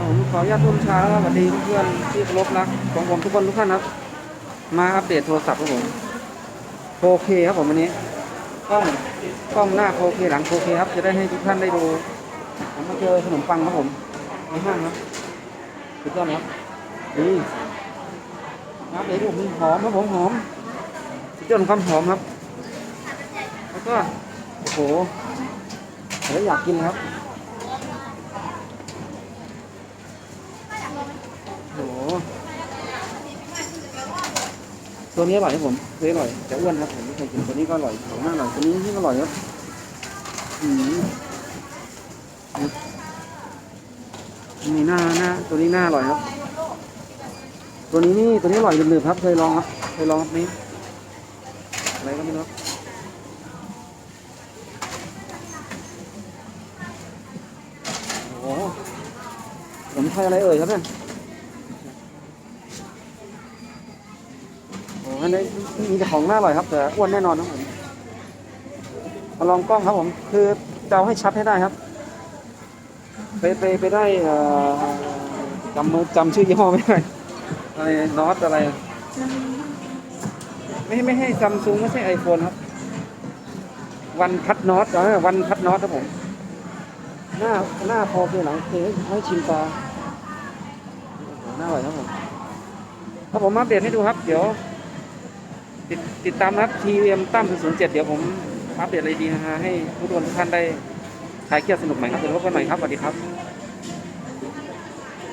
ผมขออนุญาตร่วมชาแล้วก็สวัสดีเพื่อนๆที่เคารพรักของผมทุกคนทุกท่านครับ มาอัปเดตโทรศัพท์ครับผม 4K คครับผมวันนี้กล้องกล้องหน้า 4K หลัง 4K คครับ จะได้ให้ทุกท่านได้ดูผมมาเจอขนมปังครับผมในห้างครับสุดยอดนครับนี่ครับเดี๋ยวดูผมหอมครับผมหอมสุดยอดของความหอมครับ แล้วก็โอ้โหผมอยากกินครับ โอ้โห ตัวนี้อร่อยครับผมตัวนี้อร่อยแต่อ้วนครับผมไม่เคยกินตัวนี้ก็อร่อยของน่าอร่อยตัวนี้นี่อร่อยครับอืมนี่หน้าหน้าตัวนี้หน้าอร่อยครับ ตัวนี้นี่ตัวนี้อร่อยลืมๆครับ เคยลองครับเคยลองครับนี้อะไรก็ไม่รู้โอ้โหผมใช้อะไรเอ่ยครับเนี่ย อันนี้มีแต่ของน่าอร่อยครับแต่อ้วนแน่นอนครับผมมาลองกล้องครับผม คือจะเอาให้ชัดให้ได้ครับ ไปไปไปได้จำจำชื่อยี่ห้อไม่ได้อะไรนอตอะไร ไม่ไม่ให้ซัมซุงไม่ใช่ไอโฟนครับ วันพัดนอตวันพัดนอตครับผม หน้าหน้าพอเป็นหลังเคให้ชิมตาโอ้โหน่าอร่อยครับผมครับผมมาอัปเดตให้ดูครับ เดี๋ยว ติดติดตามนัดทีเอ็มตั้มศูนย์เจ็ดเดี๋ยวผมอัปเดตอะไรดีนะฮะให้ผู้คนทุกท่านได้คลายเครียดสนุกใหม่ครับเดี๋ยวพบกันใหม่ครับสวัสดีครับ